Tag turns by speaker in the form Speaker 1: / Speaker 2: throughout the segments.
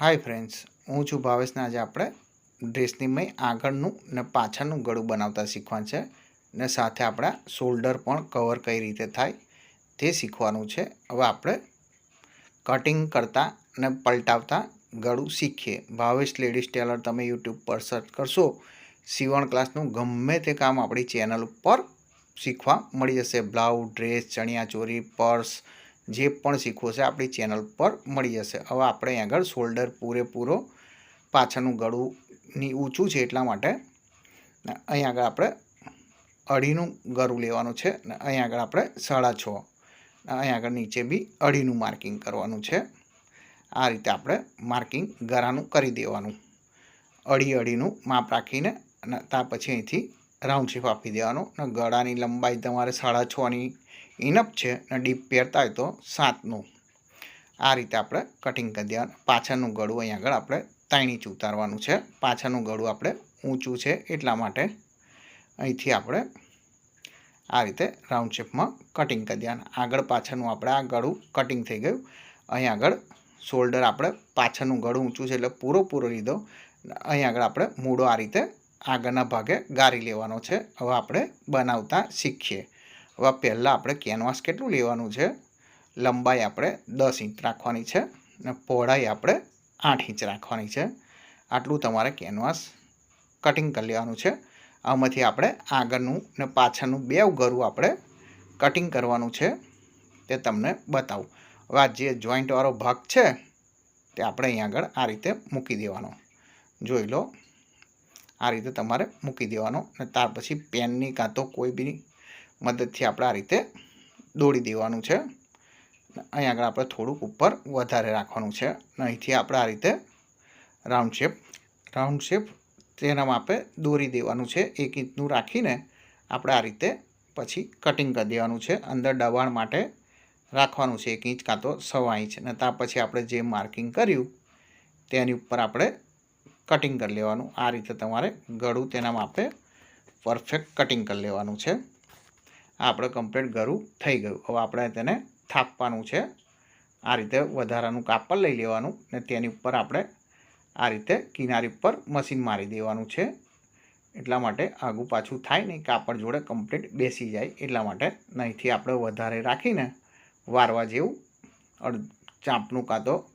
Speaker 1: Hi friends, હું છું ભાવેશને આજે આપણે ડ્રેસની મેં આગળનું ને પાછળનું ગળું બનાવતા શીખવાનું છે ને સાથે આપણા શોલ્ડર પણ કવર કઈ રીતે થાય તે શીખવાનું છે. હવે આપણે કટિંગ કરતા ને પલટાવતા ગળું શીખીએ. ભાવેશ લેડીઝ ટેલર, તમે યુટ્યુબ પર સર્ચ કરશો, સીવણ ક્લાસનું ગમે તે કામ આપણી ચેનલ ઉપર શીખવા મળી જશે. બ્લાઉઝ, ડ્રેસ ચણિયાચોરી પર્સ જે પણ શીખવો છે આપણી ચેનલ પર મળી જશે. હવે આપણે આગળ શોલ્ડર પૂરેપૂરો પાછળનું ગળુંની ઊંચું છે એટલા માટે ને અહીં આગળ આપણે અઢીનું ગળું લેવાનું છે ને અહીં આગળ આપણે સાડા છ અહીં આગળ નીચે બી અઢીનું માર્કિંગ કરવાનું છે. આ રીતે આપણે માર્કિંગ ગળાનું કરી દેવાનું. અઢી અઢીનું માપ રાખીને અને ત્યાં પછી અહીંથી રાઉન્ડ શેપ આપી દેવાનો અને ગળાની લંબાઈ તમારે સાડા છની ઇનફ છે અને ડીપ પહેરતા હોય તો સાતનું. આ રીતે આપણે કટિંગ કરી દેવાનું. પાછળનું ગળું અહીં આગળ આપણે ત્રણ ઉતારવાનું છે. પાછળનું ગળું આપણે ઊંચું છે એટલા માટે અહીંથી આપણે આ રીતે રાઉન્ડ શેપમાં કટિંગ કરી દેવાનું. આગળ પાછળનું આપણે આ ગળું કટિંગ થઈ ગયું. અહીં આગળ શોલ્ડર આપણે પાછળનું ગળું ઊંચું છે એટલે પૂરો પૂરો લીધો. અહીં આગળ આપણે મૂળો આ રીતે આગળના ભાગે ગારી લેવાનો છે. હવે આપણે બનાવતા શીખીએ. હવે પહેલાં આપણે કેનવાસ કેટલું લેવાનું છે? લંબાઈ આપણે દસ ઇંચ રાખવાની છે અને પહોળાઈ આપણે આઠ ઇંચ રાખવાની છે. આટલું તમારે કેનવાસ કટિંગ કરી લેવાનું છે. આમાંથી આપણે આગળનું ને પાછળનું બે ગરું આપણે કટિંગ કરવાનું છે તે તમને બતાવું. હવે આ જે જોઈન્ટવાળો ભાગ છે તે આપણે અહીં આગળ આ રીતે મૂકી દેવાનો. જોઈ લો. આ રીતે તમારે મૂકી દેવાનો અને ત્યાર પછી પેનની કાં તો કોઈ બી મદદથી આપણે આ રીતે દોડી દેવાનું છે. અહીં આગળ આપણે થોડુંક ઉપર વધારે રાખવાનું છે. અને અહીંથી આપણે આ રીતે રાઉન્ડ શેપ રાઉન્ડ શેપ તેના માપે દોરી દેવાનું છે. એક ઇંચનું રાખીને આપણે આ રીતે પછી કટિંગ કરી દેવાનું છે. અંદર દબાણ માટે રાખવાનું છે એક ઇંચ કાં તો સવા ઇંચ. અને ત્યાં પછી આપણે જે માર્કિંગ કર્યું તેની ઉપર આપણે કટિંગ કરી લેવાનું. આ રીતે તમારે ગળું તેના માપે પરફેક્ટ કટિંગ કરી લેવાનું છે. આપણે કમ્પ્લીટ ગરું થઈ ગયું. હવે આપણે તેને થાપવાનું છે. આ રીતે વધારાનું કાપડ લઈ લેવાનું ને તેની ઉપર આપણે આ રીતે કિનારી ઉપર મશીન મારી દેવાનું છે. એટલા માટે આગું પાછું થાય નહીં. કાપડ જોડે કમ્પ્લીટ બેસી જાય. એટલા માટે નહીંથી આપણે વધારે રાખીને વારવા જેવું અડ ચાંપનું કાં તો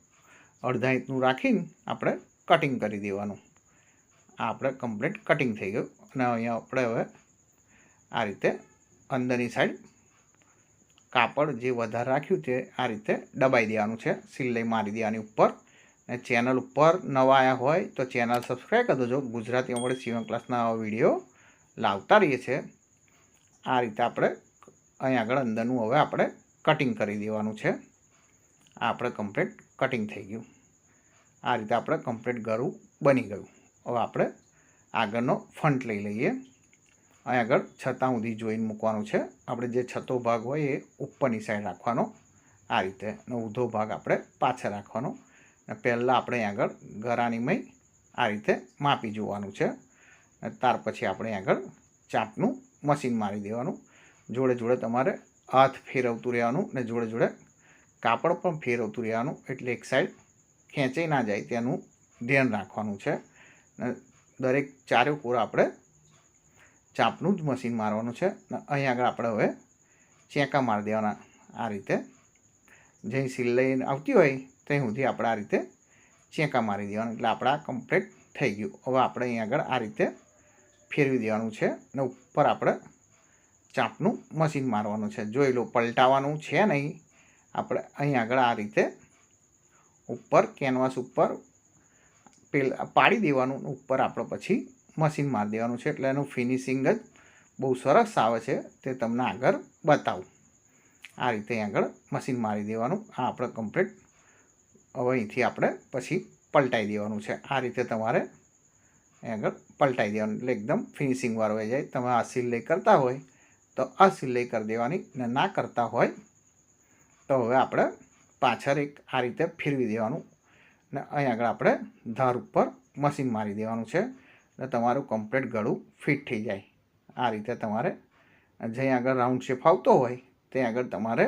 Speaker 1: અડધા ઇંચનું રાખીને આપણે કટિંગ કરી દેવાનું. આ આપણે કમ્પ્લીટ કટિંગ થઈ ગયું. અને અહીંયા આપણે હવે આ રીતે અંદરની સાઈડ કાપડ જે વધારે રાખ્યું છે, આ રીતે દબાઈ દેવાનું છે. સિલાઈ મારી દેવાની ઉપર. અને ચેનલ ઉપર નવા આવ્યા હોય તો ચેનલ સબસ્ક્રાઈબ કરી દેજો. ગુજરાતી આપણે સીવન ક્લાસના વીડિયો લાવતા રહીએ છીએ. આ રીતે આપણે અહીં આગળ અંદરનું હવે આપણે કટિંગ કરી દેવાનું છે. આપણે કમ્પ્લીટ કટિંગ થઈ ગયું. આ રીતે આપણે કમ્પ્લીટ ગરું બની ગયું. હવે આપણે આગળનો ફંટ લઈ લઈએ. અહીં આગળ છતાં સુધી જોઈને મૂકવાનું છે. આપણે જે છતો ભાગ હોય એ ઉપરની સાઈડ રાખવાનો. આ રીતે અને ઊંધો ભાગ આપણે પાછળ રાખવાનો. અને પહેલાં આપણે આગળ ગરાની આ રીતે માપી જોવાનું છે. અને ત્યાર પછી આપણે આગળ ચાટનું મશીન મારી દેવાનું. જોડે જોડે તમારે હાથ ફેરવતું રહેવાનું ને જોડે જોડે કાપડ પણ ફેરવતું રહેવાનું. એટલે એક સાઈડ ખેંચાઈ ના જાય તેનું ધ્યાન રાખવાનું છે. દરેક ચારે કોર આપણે ચાપનું જ મશીન મારવાનું છે. અહીં આગળ આપણે હવે ચેંકા મારી દેવાના આ રીતે. જઈ સીલ લઈને આવતી હોય ત્યાં સુધી આપણે આ રીતે ચેંકા મારી દેવાનું. એટલે આપણા કમ્પ્લીટ થઈ ગયું. હવે આપણે અહીં આગળ આ રીતે ફેરવી દેવાનું છે અને ઉપર આપણે ચાપનું મશીન મારવાનું છે. જોઈ લો પલટાવવાનું છે નહીં. આપણે અહીં આગળ આ રીતે ઉપર કેનવાસ ઉપર પેલ, પાડી દેવાનું. ઉપર આપણે પછી મશીન મારી દેવાનું છે એટલે એનું ફિનિશિંગ જ બહુ સરસ આવે છે. તે તમને આગળ બતાવું. આ રીતે આગળ મશીન મારી દેવાનું. આ આપણે કમ્પ્લીટ હવે અહીંથી આપણે પછી પલટાઈ દેવાનું છે. આ રીતે તમારે આગળ પલટાઈ દેવાનું. એટલે એકદમ ફિનિશિંગ વાળો જાય. તમે આ સિલાઈ કરતા હોય તો આ સિલાઈ કરી દેવાની ને ના કરતા હોય તો હવે આપણે પાછળ એક આ રીતે ફેરવી દેવાનું. ને અહીં આગળ આપણે ધાર ઉપર મશીન મારી દેવાનું છે. એટલે તમારું કમ્પ્લીટ ગળું ફિટ થઈ જાય. આ રીતે તમારે જ્યાં આગળ રાઉન્ડ શેપ આવતો હોય ત્યાં આગળ તમારે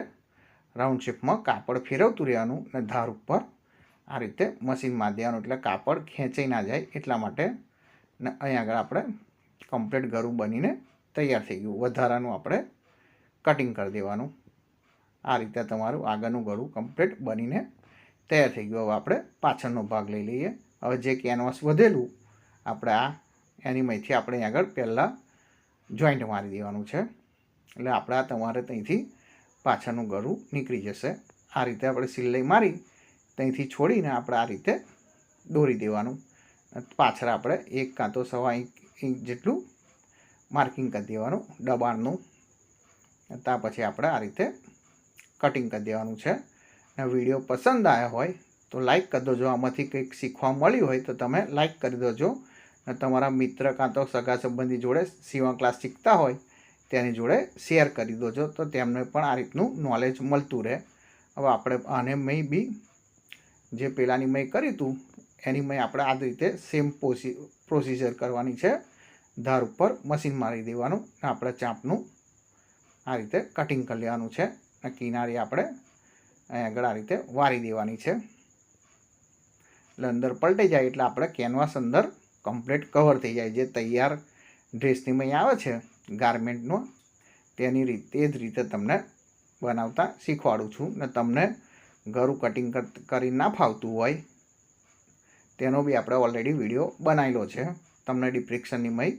Speaker 1: રાઉન્ડ શેપમાં કાપડ ફેરવતું રહેવાનું અને ધાર ઉપર આ રીતે મશીનમાં દેવાનું. એટલે કાપડ ખેંચાઈ ના જાય એટલા માટે ને અહીં આગળ આપણે કમ્પ્લીટ ગળું બનીને તૈયાર થઈ ગયું. વધારાનું આપણે કટિંગ કરી દેવાનું. આ રીતે તમારું આગળનું ગળું કમ્પ્લીટ બનીને તૈયાર થઈ ગયું. હવે આપણે પાછળનો ભાગ લઈ લઈએ. હવે જે કેનવાસ વધેલું આપણે આ એની મહીથી આપણે આગળ પહેલાં જોઈન્ટ મારી દેવાનું છે. એટલે આપણે આ તમારે ત્યાંથી પાછળનું ગળું નીકળી જશે. આ રીતે આપણે સિલાઈ મારી ત્યાંથી છોડીને આપણે આ રીતે દોરી દેવાનું. પાછળ આપણે એક કાં તો સવા ઇંચ ઇંચ જેટલું માર્કિંગ કરી દેવાનું દબાણનું. ત્યાં પછી આપણે આ રીતે કટિંગ કરી દેવાનું છે. અને વીડિયો પસંદ આવ્યો હોય તો લાઈક કરી દેજો. આમાંથી કંઈક શીખવા મળ્યું હોય તો તમે લાઈક કરી દેજો. તમારા મિત્ર કાં તો સગા સંબંધી જોડે સીવા ક્લાસ શીખતા હોય, તેની જોડે શેર કરી દોજો તો તેમને પણ આ રીતનું નોલેજ મળતું રહે. હવે આપણે આને મેં બી જે પેલાની મેં કર્યું હતું એની મેં આપણે આ રીતે સેમ પોસી પ્રોસીજર કરવાની છે. ધાર ઉપર મશીન મારી દેવાનું ને આપણે ચાંપનું આ રીતે કટિંગ કરી લેવાનું છે અને કિનારી આપણે આગળ આ રીતે વારી દેવાની છે. એટલે અંદર પલટી જાય એટલે આપણે કેનવાસ અંદર કમ્પ્લીટ કવર થઈ જાય. જે તૈયાર ડ્રેસની મેં આવે છે ગાર્મેન્ટનો તેની રીતે, તે જ રીતે તમને બનાવતા શીખવાડું છું. ને તમને ઘરું કટિંગ કરી ના ફાવતું હોય, તેનો બી આપણે ઓલરેડી વીડિયો બનાવેલો છે. તમને ડિપ્રેક્શનની મય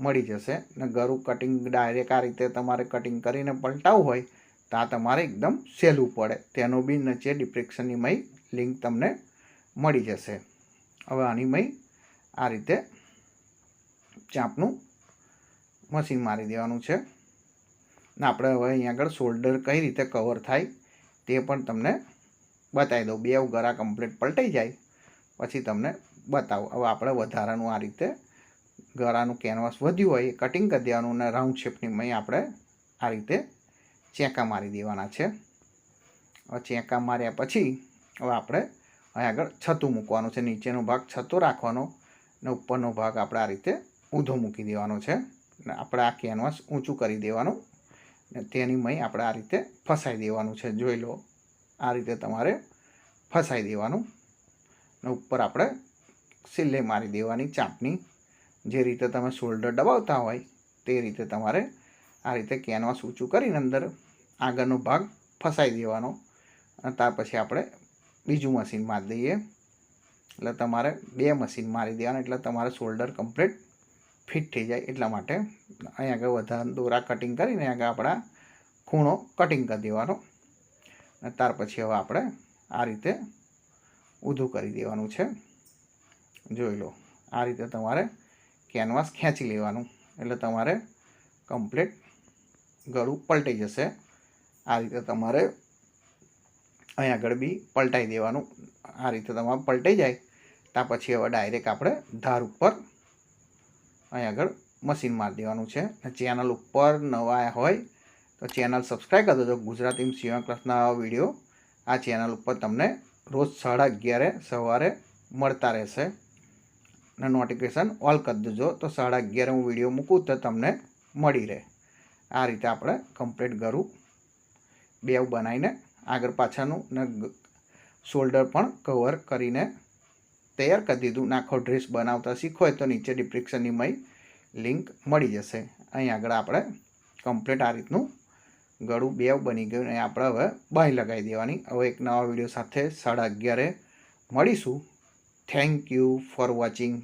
Speaker 1: મળી જશે. ને ઘરું કટિંગ ડાયરેક્ટ આ રીતે તમારે કટિંગ કરીને પલટાવવું હોય, તો આ તમારે એકદમ સહેલું પડે. તેનો બી નીચે ડિપ્રેક્શનની મય લિંક તમને મળી જશે. હવે આની મય આ રીતે ચાંપનું મશીન મારી દેવાનું છે. ને આપણે હવે અહીંયા આગળ શોલ્ડર કઈ રીતે કવર થાય તે પણ તમને બતાવી દઉં. બે ગરા કમ્પ્લીટ પલટાઈ જાય, પછી તમને બતાવો. હવે આપણે વધારાનું આ રીતે ગરાનું કેનવાસ વધ્યું હોય કટિંગ કરી દેવાનું અને રાઉન્ડ શેપની મય આપણે આ રીતે ચેંકા મારી દેવાના છે. હવે ચેંકા માર્યા પછી હવે આપણે અહીં આગળ છતું મૂકવાનું છે. નીચેનો ભાગ છતો રાખવાનો. ને ઉપરનો ભાગ આપણે આ રીતે ઊંધો મૂકી દેવાનો છે. ને આપણે આ કેનવાસ ઊંચું કરી દેવાનું. ને તેની મય આપણે આ રીતે ફસાઈ દેવાનું છે. જોઈ લો, આ રીતે તમારે ફસાઈ દેવાનું. ને ઉપર આપણે સિલ્લે મારી દેવાની ચાંપની. જે રીતે તમે શોલ્ડર દબાવતા હોય, તે રીતે તમારે આ રીતે કેનવાસ ઊંચું કરીને અંદર આગળનો ભાગ ફસાઈ દેવાનો. અને ત્યાર પછી આપણે બીજું મશીન મારી દઈએ. એટલે તમારે બે મશીન મારી દેવાના, એટલે તમારે શોલ્ડર કમ્પ્લીટ ફિટ થઈ જાય એટલા માટે. અહીંયા આગળ વધારે દોરા કટિંગ કરીને આગળ આપણા ખૂણો કટિંગ કરી દેવાનો. અને ત્યાર પછી હવે આપણે આ રીતે ઊંધું કરી દેવાનું છે. જોઈ લો, આ રીતે તમારે કેનવાસ ખેંચી લેવાનું. એટલે તમારે કમ્પ્લીટ ગળું પલટાઈ જશે. આ રીતે તમારે અહીં આગળ બી પલટાઈ દેવાનું. આ રીતે તમારે પલટાઈ જાય. ત્યાં પછી હવે ડાયરેક્ટ આપણે ધાર ઉપર અહીં આગળ મશીન મારી દેવાનું છે. ચેનલ ઉપર નવા હોય તો ચેનલ સબસ્ક્રાઈબ કરી દેજો. ગુજરાતી સીવણ ક્લાસના વીડિયો આ ચેનલ ઉપર તમને રોજ સાડા અગિયારે સવારે મળતા રહેશે. અને નોટિફિકેશન ઓલ કરી દેજો. તો સાડા અગિયારે હું વીડિયો મૂકું તો તમને મળી રહે. આ રીતે આપણે કમ્પ્લીટ કરું બેવ બનાવીને આગળ પાછળનું ને શોલ્ડર પણ કવર કરીને તૈયાર કરી દીધું. નાખો ડ્રેસ બનાવતા શીખો તો નીચે ડિપ્રિક્શનની લિંક મળી જશે. અહીં આગળ આપણે કમ્પ્લીટ આ રીતનું ગળું બેવ બની ગયું અને આપણે હવે બાંય લગાવી દેવાની. હવે એક નવા વીડિયો સાથે સાડા અગિયારે મળીશું. Thank you for watching